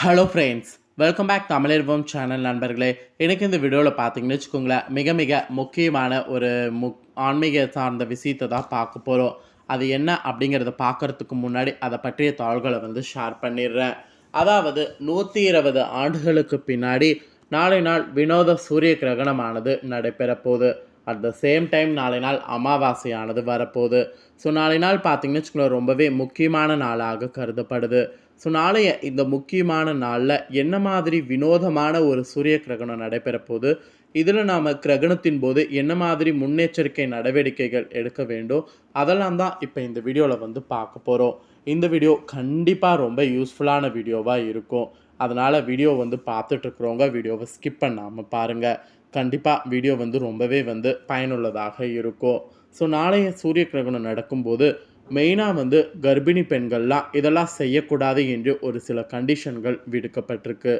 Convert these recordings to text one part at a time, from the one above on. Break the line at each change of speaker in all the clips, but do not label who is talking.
Hello friends welcome back Tamilarvam channel நண்பர்களே. எனக்கு இந்த வீடியோவில் பார்த்தீங்கன்னு வச்சுக்கோங்களேன் மிக மிக முக்கியமான ஒரு முக் ஆன்மீக சார்ந்த விஷயத்தை தான் பார்க்க போகிறோம் அது என்ன அப்படிங்கிறத பார்க்கறதுக்கு முன்னாடி அதை பற்றிய தாள்களை வந்து ஷேர் பண்ணிடுறேன். அதாவது நூற்றி இருபது ஆண்டுகளுக்கு பின்னாடி நாளை நாள் வினோத சூரிய கிரகணமானது நடைபெறப்போகுது அட் த சேம் டைம் நாளை நாள் அமாவாசையானது வரப்போகுது. ஸோ நாளை நாள் பார்த்தீங்கன்னு வச்சுக்கோங்களேன் ரொம்பவே முக்கியமான நாளாக கருதப்படுது. ஸோ நாளைய இந்த முக்கியமான நாளில் என்ன மாதிரி வினோதமான ஒரு சூரிய கிரகணம் நடைபெற போது இதில் நாம் கிரகணத்தின் போது என்ன மாதிரி முன்னெச்சரிக்கை நடவடிக்கைகள் எடுக்க வேண்டும்? அதெல்லாம் தான் இப்போ இந்த வீடியோவில் வந்து பார்க்க போகிறோம் இந்த வீடியோ கண்டிப்பாக ரொம்ப யூஸ்ஃபுல்லான வீடியோவாக இருக்கும். அதனால் வீடியோ வந்து பார்த்துட்ருக்குறவங்க வீடியோவை ஸ்கிப் பண்ணாமல் பாருங்கள் கண்டிப்பாக வீடியோ வந்து ரொம்பவே வந்து பயனுள்ளதாக இருக்கும். ஸோ நாளைய சூரிய கிரகணம் நடக்கும்போது மெயினாக வந்து கர்ப்பிணி பெண்கள்லாம் இதெல்லாம் செய்யக்கூடாது என்று ஒரு சில கண்டிஷன்கள் விடுக்கப்பட்டிருக்கு.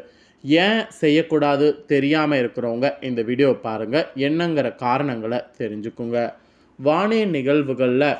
ஏன் செய்யக்கூடாது தெரியாமல் இருக்கிறவங்க இந்த வீடியோ பாருங்கள் என்னங்கிற காரணங்களை தெரிஞ்சுக்குங்க. வானிய நிகழ்வுகளில்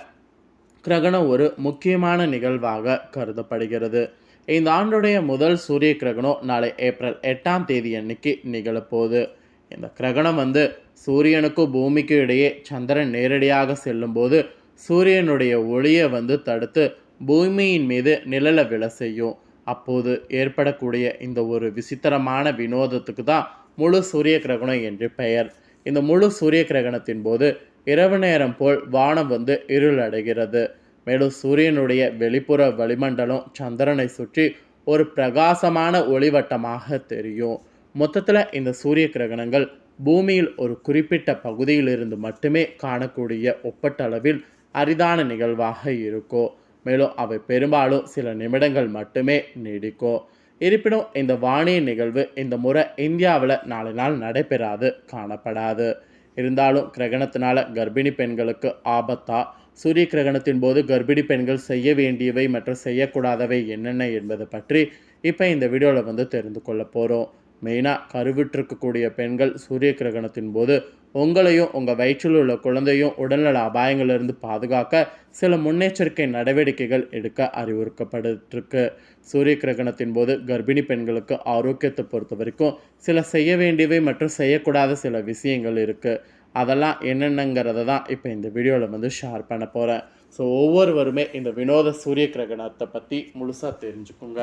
கிரகணம் ஒரு முக்கியமான நிகழ்வாக கருதப்படுகிறது. இந்த ஆண்டுடைய முதல் சூரிய கிரகணம் நாளை ஏப்ரல் எட்டாம் தேதி அன்னைக்கு நிகழப்போகுது. இந்த கிரகணம் வந்து சூரியனுக்கும் பூமிக்கும் இடையே சந்திரன் நேரடியாக செல்லும்போது சூரியனுடைய ஒளியை வந்து தடுத்து பூமியின் மீது நிழலை விழ செய்யும். அப்போது ஏற்படக்கூடிய இந்த ஒரு விசித்திரமான வினோதத்துக்கு தான் முழு சூரிய கிரகணம் என்று பெயர். இந்த முழு சூரிய கிரகணத்தின் போது இரவு நேரம் போல் வானம் வந்து இருளடைகிறது மேலும் சூரியனுடைய வெளிப்புற வளிமண்டலம் சந்திரனை சுற்றி ஒரு பிரகாசமான ஒளிவட்டமாக தெரியும். மொத்தத்தில் இந்த சூரிய கிரகணங்கள் பூமியில் ஒரு குறிப்பிட்ட பகுதியிலிருந்து மட்டுமே காணக்கூடிய ஒப்பட்டளவில் அரிதான நிகழ்வாக இருக்கும் மேலும் அவை பெரும்பாலும் சில நிமிடங்கள் மட்டுமே நீடிக்கும் இருப்பினும் இந்த வானிய நிகழ்வு இந்த முறை இந்தியாவில் நாலு நாள் நடைபெறாது காணப்படாது. இருந்தாலும் கிரகணத்தினால கர்ப்பிணி பெண்களுக்கு ஆபத்தா? சூரிய கிரகணத்தின் போது கர்ப்பிணி பெண்கள் செய்ய வேண்டியவை மற்றும் செய்யக்கூடாதவை என்னென்ன என்பது பற்றி இப்போ இந்த வீடியோவில் வந்து தெரிந்து கொள்ள போகிறோம் மெயினாக கருவிட்டிருக்கக்கூடிய பெண்கள் சூரிய கிரகணத்தின் போது உங்களையும் உங்கள் வயிற்றில் உள்ள குழந்தையும் உடல்நல அபாயங்களிலிருந்து பாதுகாக்க சில முன்னெச்சரிக்கை நடவடிக்கைகள் எடுக்க அறிவுறுக்கப்பட்டிருக்கு சூரிய கிரகணத்தின் போது கர்ப்பிணி பெண்களுக்கு ஆரோக்கியத்தை பொறுத்த வரைக்கும் சில செய்ய வேண்டியவை மற்றும் செய்யக்கூடாத சில விஷயங்கள் இருக்குது அதெல்லாம் என்னென்னங்கிறத தான் இப்போ இந்த வீடியோவில் வந்து ஷேர் பண்ண போகிறேன் ஸோ ஒவ்வொருவருமே இந்த வினோத சூரிய கிரகணத்தை பற்றி முழுசாக தெரிஞ்சுக்குங்க.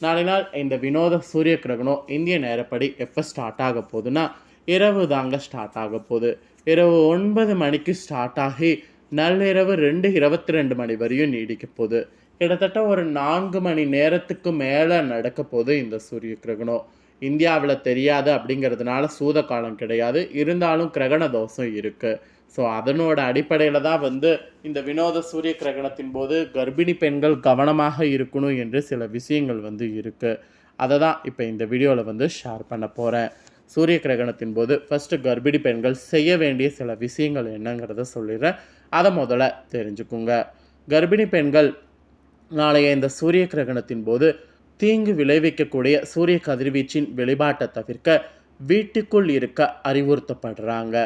நாளை நாள் இந்த வினோத சூரிய கிரகணம் இந்திய நேரப்படி எப்போ ஸ்டார்ட் ஆக போகுதுன்னா இரவு தாங்க ஸ்டார்ட் ஆக போகுது. இரவு ஒன்பது மணிக்கு ஸ்டார்ட் ஆகி நள்ளிரவு ரெண்டு இருபத்தி ரெண்டு மணி வரையும் நீடிக்க போகுது. கிட்டத்தட்ட ஒரு நான்கு மணி நேரத்துக்கு மேலே நடக்க போகுது இந்த சூரிய கிரகணம். இந்தியாவில் தெரியாது அப்படிங்கிறதுனால சூத காலம் கிடையாது. இருந்தாலும் கிரகண தோஷம் இருக்குது ஸோ அதனோட அடிப்படையில் தான் வந்து இந்த வினோத சூரிய கிரகணத்தின் போது கர்ப்பிணி பெண்கள் கவனமாக இருக்கணும் என்று சில விஷயங்கள் வந்து இருக்குது அதை தான் இப்போ இந்த வீடியோவில் வந்து ஷேர் பண்ண போகிறேன் சூரிய கிரகணத்தின் போது ஃபஸ்ட்டு கர்ப்பிணி பெண்கள் செய்ய வேண்டிய சில விஷயங்கள் என்னங்கிறத சொல்லிடுறேன். அதை முதல்ல தெரிஞ்சுக்குங்க. கர்ப்பிணி பெண்கள் நாளைய இந்த சூரிய கிரகணத்தின் போது தீங்கு விளைவிக்கக்கூடிய சூரிய கதிர்வீச்சின் வெளிப்பாட்டை தவிர்க்க வீட்டுக்குள் இருக்க அறிவுறுத்தப்படுறாங்க.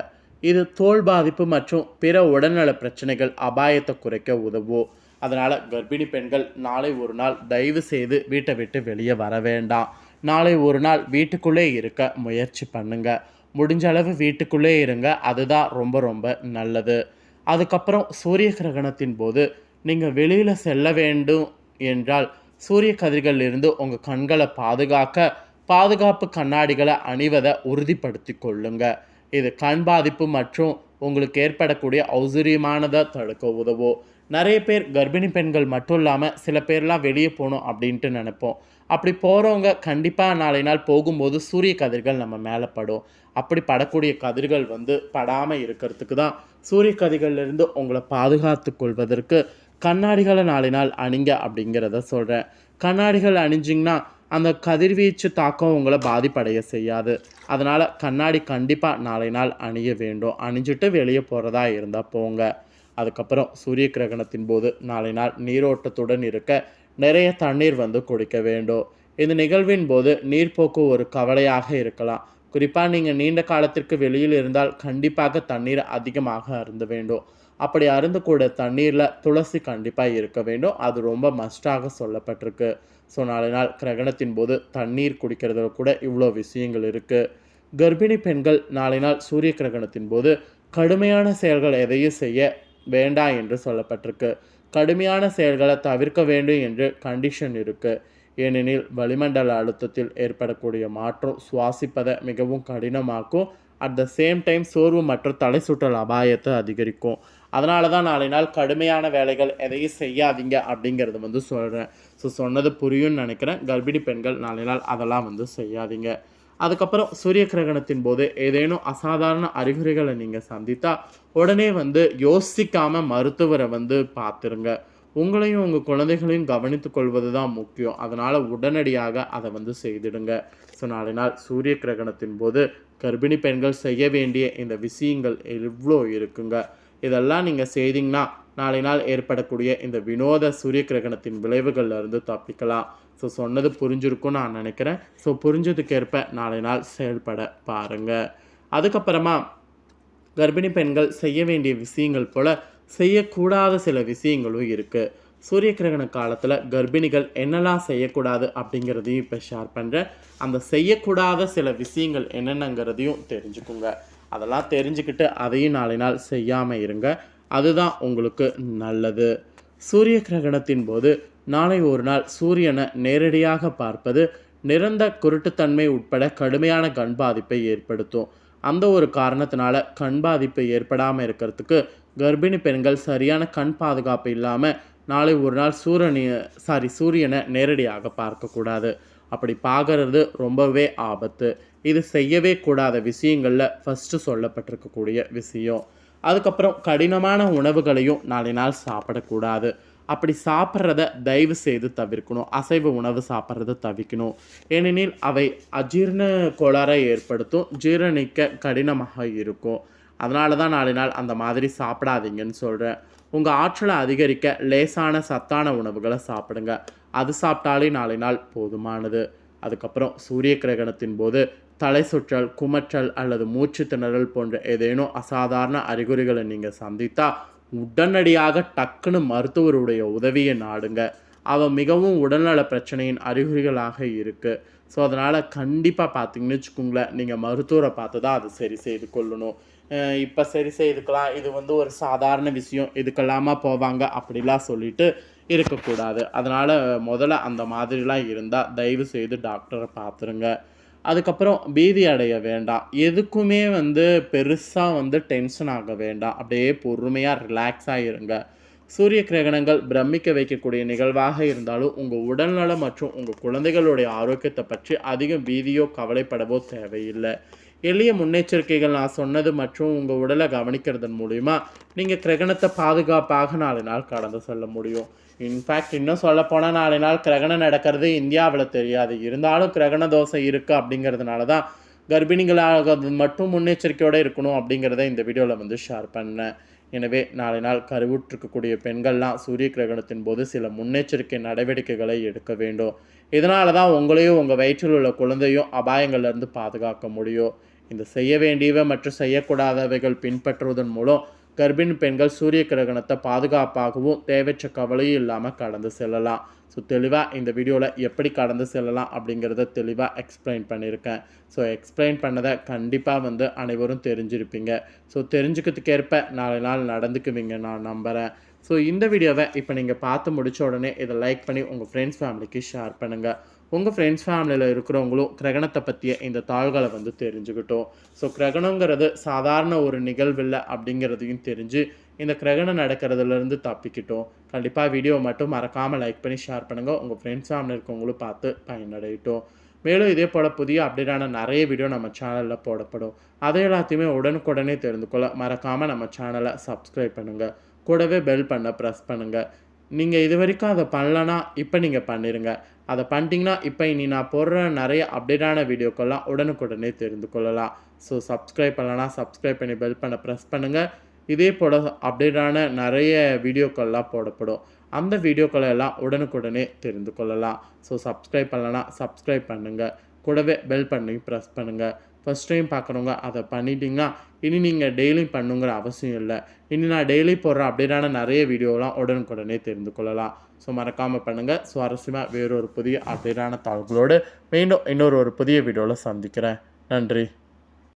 இது தோல் பாதிப்பு மற்றும் பிற உடல்நல பிரச்சனைகள் அபாயத்தை குறைக்க உதவும். அதனால் கர்ப்பிணி பெண்கள் நாளை ஒரு நாள் தயவு செய்து வீட்டை விட்டு வெளியே வர வேண்டாம். நாளை ஒரு நாள் வீட்டுக்குள்ளே இருக்க முயற்சி பண்ணுங்க. முடிஞ்ச அளவு வீட்டுக்குள்ளே இருங்க. அதுதான் ரொம்ப ரொம்ப நல்லது. அதுக்கப்புறம் சூரிய கிரகணத்தின் போது நீங்கள் வெளியில் செல்ல வேண்டும் என்றால் சூரிய கதிர்களில் இருந்து உங்கள் கண்களை பாதுகாக்க பாதுகாப்பு கண்ணாடிகளை அணிவதை உறுதிப்படுத்தி கொள்ளுங்க. இது கண் பாதிப்பு மற்றும் உங்களுக்கு ஏற்படக்கூடிய ஔசரியமானதை தடுக்க உதவும். நிறைய பேர் கர்ப்பிணி பெண்கள் மட்டும் இல்லாமல் சில பேர்லாம் வெளியே போகணும் அப்படின்ட்டு நினைப்போம். அப்படி போகிறவங்க கண்டிப்பாக நாளை நாள் போகும்போது சூரிய கதிர்கள் நம்ம மேலே படும். அப்படி படக்கூடிய கதிர்கள் வந்து படாமல் இருக்கிறதுக்கு தான் சூரிய கதிர்கள்லேருந்து உங்களை பாதுகாத்து கொள்வதற்கு கண்ணாடிகளை நாளை நாள் அணிங்க அப்படிங்கிறத சொல்கிறேன் கண்ணாடிகள் அணிஞ்சிங்கன்னா அந்த கதிர்வீச்சு தாக்கம் உங்களை பாதிப்படைய செய்யாது. அதனால் கண்ணாடி கண்டிப்பாக நாளை நாள் அணிய வேண்டும். அணிஞ்சிட்டு வெளியே போகிறதா இருந்தால் போங்க. அதுக்கப்புறம் சூரிய கிரகணத்தின் போது நாளை நாள் நீரோட்டத்துடன் இருக்க நிறைய தண்ணீர் வந்து குடிக்க வேண்டும். இந்த நிகழ்வின் போது நீர்ப்போக்கு ஒரு கவலையாக இருக்கலாம். குறிப்பாக நீங்கள் நீண்ட காலத்திற்கு வெளியில் இருந்தால் கண்டிப்பாக தண்ணீர் அதிகமாக அருந்த வேண்டும். அப்படி அருந்தக்கூடிய தண்ணீரில் துளசி கண்டிப்பாக இருக்க வேண்டும். அது ரொம்ப மஸ்டாக சொல்லப்பட்டிருக்கு. ஸோ நாளை நாள் கிரகணத்தின் போது தண்ணீர் குடிக்கிறதுல கூட இவ்வளோ விஷயங்கள் இருக்குது கர்ப்பிணி பெண்கள் நாளை நாள் சூரிய கிரகணத்தின் போது கடுமையான செயல்கள் எதையும் செய்ய வேண்டாம் என்று சொல்லப்பட்டிருக்கு. கடுமையான செயல்களை தவிர்க்க வேண்டும் என்று கண்டிஷன் இருக்குது ஏனெனில் வளிமண்டல அழுத்தத்தில் ஏற்படக்கூடிய மாற்றம் சுவாசிப்பதை மிகவும் கடினமாக்கும். அட் த சேம் டைம் சோர்வு மற்றும் தலை சுற்றல் அபாயத்தை அதிகரிக்கும். அதனால தான் நாளை நாள் கடுமையான வேலைகள் எதையும் செய்யாதீங்க அப்படிங்கிறது வந்து சொல்கிறேன் ஸோ சொன்னது புரியும்னு நினைக்கிறேன். கர்ப்பிணி பெண்கள் நாளை நாள் அதெல்லாம் வந்து செய்யாதீங்க. அதுக்கப்புறம் சூரிய கிரகணத்தின் போது ஏதேனும் அசாதாரண அறிகுறிகளை நீங்கள் சந்தித்தா உடனே வந்து யோசிக்காமல் மருத்துவரை வந்து பார்த்துருங்க. உங்களையும் உங்கள் குழந்தைகளையும் கவனித்து கொள்வது தான் முக்கியம். அதனால் உடனடியாக அதை வந்து செய்திடுங்க. ஸோ நாளை நாள் சூரிய கிரகணத்தின் போது கர்ப்பிணி பெண்கள் செய்ய வேண்டிய இந்த விஷயங்கள் எவ்வளோ இருக்குங்க. இதெல்லாம் நீங்கள் செய்தீங்கன்னா நாளை நாள் ஏற்படக்கூடிய இந்த வினோத சூரிய கிரகணத்தின் விளைவுகள்ல இருந்து தப்பிக்கலாம். ஸோ சொன்னது புரிஞ்சிருக்கும் நான் நினைக்கிறேன். ஸோ புரிஞ்சதுக்கேற்ப நாளை நாள் செயல்பட பாருங்கள் அதுக்கப்புறமா கர்ப்பிணி பெண்கள் செய்ய வேண்டிய விஷயங்கள் போல செய்யக்கூடாத சில விஷயங்களும் இருக்குது சூரிய கிரகண காலத்தில் கர்ப்பிணிகள் என்னெல்லாம் செய்யக்கூடாது அப்படிங்கிறதையும் இப்போ ஷேர் பண்ணுறேன் அந்த செய்யக்கூடாத சில விஷயங்கள் என்னென்னங்கிறதையும் தெரிஞ்சுக்குங்க. அதெல்லாம் தெரிஞ்சுக்கிட்டு அதையும் நாளை நாள் செய்யாமல் இருங்க. அதுதான் உங்களுக்கு நல்லது. சூரிய கிரகணத்தின் போது நாளை ஒரு நாள் சூரியனை நேரடியாக பார்ப்பது நிரந்த குருட்டுத்தன்மை உட்பட கடுமையான கண் பாதிப்பை ஏற்படுத்தும். அந்த ஒரு காரணத்தினால கண் பாதிப்பு ஏற்படாமல் இருக்கிறதுக்கு கர்ப்பிணி பெண்கள் சரியான கண் பாதுகாப்பு இல்லாமல் நாளை ஒரு நாள் சூரியனை சாரி சூரியனை நேரடியாக பார்க்கக்கூடாது. அப்படி பார்க்கறது ரொம்பவே ஆபத்து. இது செய்யவே கூடாத விஷயங்களில் ஃபஸ்ட்டு சொல்லப்பட்டிருக்கக்கூடிய விஷயம். அதுக்கப்புறம் கடினமான உணவுகளையும் நாளை நாள் சாப்பிடக்கூடாது. அப்படி சாப்பிட்றத தயவு செய்து தவிர்க்கணும். அசைவ உணவு சாப்பிட்றத தவிர்க்கணும். ஏனெனில் அவை அஜீரண கோளாறை ஏற்படுத்தும். ஜீரணிக்க கடினமாக இருக்கும். அதனால தான் நாளை நாள் அந்த மாதிரி சாப்பிடாதீங்கன்னு சொல்கிறேன் உங்கள் ஆற்றலை அதிகரிக்க லேசான சத்தான உணவுகளை சாப்பிடுங்க. அது சாப்பிட்டாலே நாளை நாள் போதுமானது. அதுக்கப்புறம் சூரிய கிரகணத்தின் போது தலை சுற்றல் குமற்றல் அல்லது மூச்சு திணறல் போன்ற ஏதேனும் அசாதாரண அறிகுறிகளை நீங்கள் சந்தித்தா உடனடியாக டக்குன்னு மருத்துவருடைய உதவியை நாடுங்க. அவன் மிகவும் உடல்நல பிரச்சனையின் அறிகுறிகளாக இருக்குது ஸோ அதனால் கண்டிப்பாக பார்த்தீங்கன்னு வச்சுக்கோங்களேன் நீங்கள் மருத்துவரை பார்த்து தான் அதை சரி செய்து கொள்ளணும். இப்போ சரி செய்துக்கலாம் இது வந்து ஒரு சாதாரண விஷயம் இதுக்கெல்லாமா போவாங்க அப்படிலாம் சொல்லிட்டு இருக்கக்கூடாது. அதனால் முதல்ல அந்த மாதிரிலாம் இருந்தால் தயவு செய்து டாக்டரை பார்த்துருங்க. அதுக்கப்புறம் பீதி அடைய வேண்டாம் எதுக்குமே வந்து பெருசாக வந்து டென்ஷன் ஆக வேண்டாம் அப்படியே பொறுமையாக ரிலாக்ஸாக இருங்க சூரிய கிரகணங்கள் பிரமிக்க வைக்கக்கூடிய நிகழ்வாக இருந்தாலும் உங்கள் உடல்நலம் மற்றும் உங்கள் குழந்தைகளுடைய ஆரோக்கியத்தை பற்றி அதிகம் பீதியோ கவலைப்படவோ தேவையில்லை. எளிய முன்னெச்சரிக்கைகள் நான் சொன்னது மற்றும் உங்கள் உடலை கவனிக்கிறதன் மூலிமா நீங்கள் கிரகணத்தை பாதுகாப்பாக நாலு நாள் கடந்து செல்ல முடியும். இன்ஃபேக்ட் இன்னும் சொல்லப்போனால் நாலு நாள் கிரகணம் நடக்கிறது இந்தியாவில் தெரியாது. இருந்தாலும் கிரகண தோசை இருக்குது அப்படிங்கிறதுனால தான் கர்ப்பிணிகளாக மட்டும் முன்னெச்சரிக்கையோடு இருக்கணும் அப்படிங்கிறத இந்த வீடியோவில் வந்து ஷேர் பண்ணேன். எனவே நாளை நாள் கருவுற்றிருக்கக்கூடிய பெண்கள்லாம் சூரிய கிரகணத்தின் போது சில முன்னெச்சரிக்கை நடவடிக்கைகளை எடுக்க வேண்டும். இதனால தான் உங்களையும் உங்கள் வயிற்றில் உள்ள குழந்தையும் அபாயங்கள்லேருந்து பாதுகாக்க முடியும். இந்த செய்ய வேண்டியவை மற்றும் செய்யக்கூடாதவைகள் பின்பற்றுவதன் மூலம் கர்ப்பிணி பெண்கள் சூரிய கிரகணத்தை பாதுகாப்பாகவும் தேவையற்ற கவலையும் இல்லாமல் கடந்து செல்லலாம். ஸோ தெளிவாக இந்த வீடியோவில் எப்படி கடந்து செல்லலாம் அப்படிங்கிறத தெளிவாக எக்ஸ்பிளைன் பண்ணியிருக்கேன். ஸோ எக்ஸ்பிளைன் பண்ணதை கண்டிப்பாக வந்து அனைவரும் தெரிஞ்சிருப்பீங்க. ஸோ தெரிஞ்சுக்கிறதுக்கேற்ப நாளை நாள் நடந்துக்குவீங்க நான் நம்புகிறேன் ஸோ இந்த வீடியோவை இப்போ நீங்கள் பார்த்து முடித்த உடனே இதை லைக் பண்ணி உங்கள் ஃப்ரெண்ட்ஸ் ஃபேமிலிக்கு ஷேர் பண்ணுங்கள் உங்கள் ஃப்ரெண்ட்ஸ் ஃபேமிலியில் இருக்கிறவங்களும் கிரகணத்தை பற்றிய இந்த தாள்களை வந்து தெரிஞ்சுக்கிட்டோம். ஸோ கிரகணங்கிறது சாதாரண ஒரு நிகழ்வில்லை அப்படிங்கிறதையும் தெரிஞ்சு இந்த கிரகணம் நடக்கிறதுலேருந்து தப்பிக்கிட்டோம். கண்டிப்பாக வீடியோ மட்டும் மறக்காமல் லைக் பண்ணி ஷேர் பண்ணுங்கள் உங்கள் ஃப்ரெண்ட்ஸ் ஃபேமிலி இருக்கவங்களும் பார்த்து பயனடையட்டும். மேலும் இதே போல் புதிய அப்டேட்டான நிறைய வீடியோ நம்ம சேனலில் போடப்படும். அதை எல்லாத்தையுமே உடனுக்குடனே தெரிந்து கொள்ள மறக்காமல் நம்ம சேனலை சப்ஸ்கிரைப் பண்ணுங்கள் கூடவே பெல் பண்ண ப்ரெஸ் பண்ணுங்கள் நீங்கள் இது வரைக்கும் அதை பண்ணலன்னா இப்போ நீங்கள் பண்ணிடுங்க அதை பண்ணிட்டீங்கன்னா இப்போ இனி நான் போடுற நிறைய அப்டேட்டான வீடியோக்கெல்லாம் உடனுக்குடனே தெரிந்து கொள்ளலாம். ஸோ சப்ஸ்கிரைப் பண்ணலன்னா சப்ஸ்கிரைப் பண்ணி பெல் பண்ண ப்ரெஸ் பண்ணுங்கள் இதே போல் அப்டேட்டான நிறைய வீடியோக்கள்லாம் போடப்படும். அந்த வீடியோக்களை எல்லாம் உடனுக்குடனே தெரிந்து கொள்ளலாம். ஸோ சப்ஸ்கிரைப் பண்ணலன்னா சப்ஸ்கிரைப் பண்ணுங்கள் கூடவே பெல் பண்ணி ப்ரெஸ் பண்ணுங்கள் ஃபஸ்ட் டைம் பார்க்குறவங்க அதை பண்ணிட்டீங்கன்னா இனி நீங்கள் டெய்லி பண்ணுங்கிற அவசியம் இல்லை. இனி நான் டெய்லி போடுற அப்டேட்டான நிறைய வீடியோலாம் உடனுக்குடனே தெரிந்து கொள்ளலாம். ஸோ மறக்காமல் பண்ணுங்கள் சுவாரஸ்யமாக வேறொரு புதிய அப்டேட்டான தகவலோடு மீண்டும் இன்னொரு ஒரு புதிய வீடியோவில் சந்திக்கிறேன். நன்றி.